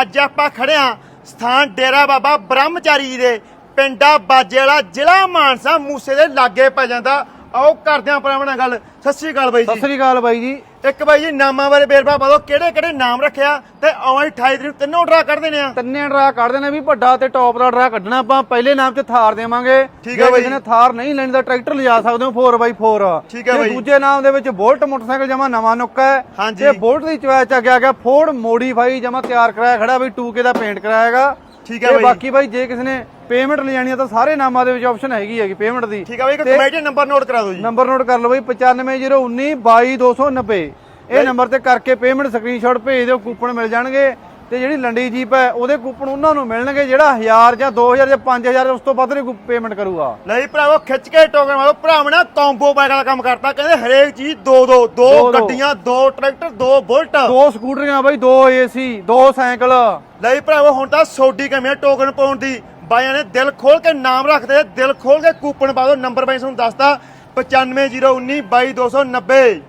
ਅੱਜ ਆਪਾਂ ਖੜਿਆ ਸਥਾਨ ਡੇਰਾ ਬਾਬਾ ਬ੍ਰਹਮਚਾਰੀ ਜੀ ਦੇ, ਪਿੰਡਾ ਬਾਜੇ ਵਾਲਾ ਜ਼ਿਲ੍ਹਾ ਮਾਨਸਾ ਮੂਸੇ ਦੇ ਲਾਗੇ ਪੈ ਜਾਂਦਾ। ਆਓ ਕਰਦੇ ਆਂ ਭਰਾਵਾਂ ਨਾਲ ਗੱਲ। ਸਤਿ ਸ੍ਰੀ ਅਕਾਲ ਬਾਈ ਸਤਿ ਜੀ ਸ੍ਰੀ ਅਕਾਲ ਬਾਈ ਜੀ। ਇੱਕ ਬਾਈ ਜੀ ਨਾਮਾਂ ਬਾਰੇ ਬੇਰਬਾ ਬਦੋ ਕਿਹੜੇ ਕਿਹੜੇ ਨਾਮ ਰੱਖਿਆ ਤੇ ਆਉਣ 28 ਤਰੀਕ ਨੂੰ ਤਿੰਨੋਂ ਡਰਾ ਕੱਢ ਦੇਣੇ ਆ। ਤਿੰਨੇ ਡਰਾ ਕੱਢਦੇ ਨੇ ਵੀ ਵੱਡਾ ਤੇ ਟੌਪ ਦਾ ਡਰਾ ਕੱਢਣਾ। ਆਪਾਂ ਪਹਿਲੇ ਨਾਮ 'ਚ ਥਾਰ ਦੇਵਾਂਗੇ। ਠੀਕ ਹੈ ਜੇ ਬਾਈ। ਕਿਸੇ ਨੇ ਥਾਰ ਨਹੀਂ ਲੈਣੀ ਤਾਂ ਟਰੈਕਟਰ ਲਿਜਾ ਸਕਦੇ ਹੋ 4x4 ਠੀਕ ਹੈ ਤੇ ਬਾਈ। ਦੂਜੇ ਨਾਮ ਦੇ ਵਿੱਚ ਬੋਲਟ ਮੋਟਰਸਾਈਕਲ ਜਮਾ ਨਵਾਂ ਨੁੱਕਾ ਹੈ। ਹਾਂਜੀ। ਤੇ ਬੋਲਟ ਦੀ ਚੁਆਇਸ ਚ ਅੱਗੇ ਗਿਆ ਫੋਰਡ ਮੋਡੀਫਾਈ ਜਮਾ ਤਿਆਰ ਕਰਾਇਆ ਖੜਾ ਬਈ 2K ਦਾ ਪੇਂਟ ਕਰਾਇਆਗਾ ਠੀਕ ਹੈ ਬਾਈ। ਬਾਕੀ ਬਾਈ ਜੇ ਕਿਸੇ ਨੇ ਪੇਮੈਂਟ ਲੈਣੀ ਆ ਤਾਂ ਸਾਰੇ ਨਾਮਾਂ ਦੇ ਵਿੱਚ ਆਪਸ਼ਨ ਹੈਗੀ ਹੈਗੀ ਪੇਮੈਂਟ ਦੀ। ਠੀਕ ਆ ਬਾਈ ਇੱਕ ਕਮੇਟੀ ਨੰਬਰ ਨੋਟ ਕਰਾ ਦਿਓ ਜੀ। ਨੰਬਰ ਨੋਟ ਕਰ ਲਓ ਬਈ 95019 22290 ਇਹ ਨੰਬਰ ਤੇ ਕਰਕੇ ਪੇਮੈਂਟ ਸਕਰੀਨਸ਼ਾਟ ਭੇਜ ਦਿਓ ਕੂਪਨ ਮਿਲ ਜਾਣਗੇ। ਤੇ ਜਿਹੜੀ ਲੰਡੀ ਜੀਪ ਹੈ ਉਹਦੇ ਕੂਪਨ ਉਹਨਾਂ ਨੂੰ ਮਿਲਣਗੇ ਜਿਹੜਾ 1000 ਜਾਂ 2000 ਜਾਂ 5000 ਉਸ ਤੋਂ ਵੱਧ ਨਹੀਂ ਪੇਮੈਂਟ ਕਰੂਗਾ। ਲਈ ਭਰਾਵੋ ਖਿੱਚ ਕੇ ਟੋਕਨ ਮਾਰੋ ਭਰਾਵਾਂ ਨੇ ਕੰਬੋ ਪੈਕ ਦਾ ਕੰਮ ਕਰਤਾ ਕਹਿੰਦੇ ਹਰੇਕ ਚੀਜ਼ ਦੋ ਦੋ ਦੋ ਦੋ। ਗੱਡੀਆਂ ਦੋ ਟਰੈਕਟਰ ਦੋ ਬੁਲਟ ਦੋ ਸਕੂਟਰੀਆਂ ਬਾਈ ਦੋ ਏਸੀ ਦੋ ਸਾਈਕਲ। ਲਈ ਭਰਾਵੋ ਹੁਣ ਤਾਂ ਸੋਡੀ ਕਮੀ ਟੋਕਨ ਪਾਉਣ ਦੀ ਬਾਈਆਂ ਨੇ ਦਿਲ ਖੋਲ ਕੇ ਨਾਮ ਰੱਖਦੇ ਦਿਲ ਖੋਲ ਕੇ ਕੂਪਨ ਪਾ ਦਿਓ। ਨੰਬਰ ਬਾਈ ਤੁਹਾਨੂੰ ਦੱਸਦਾ 9501922290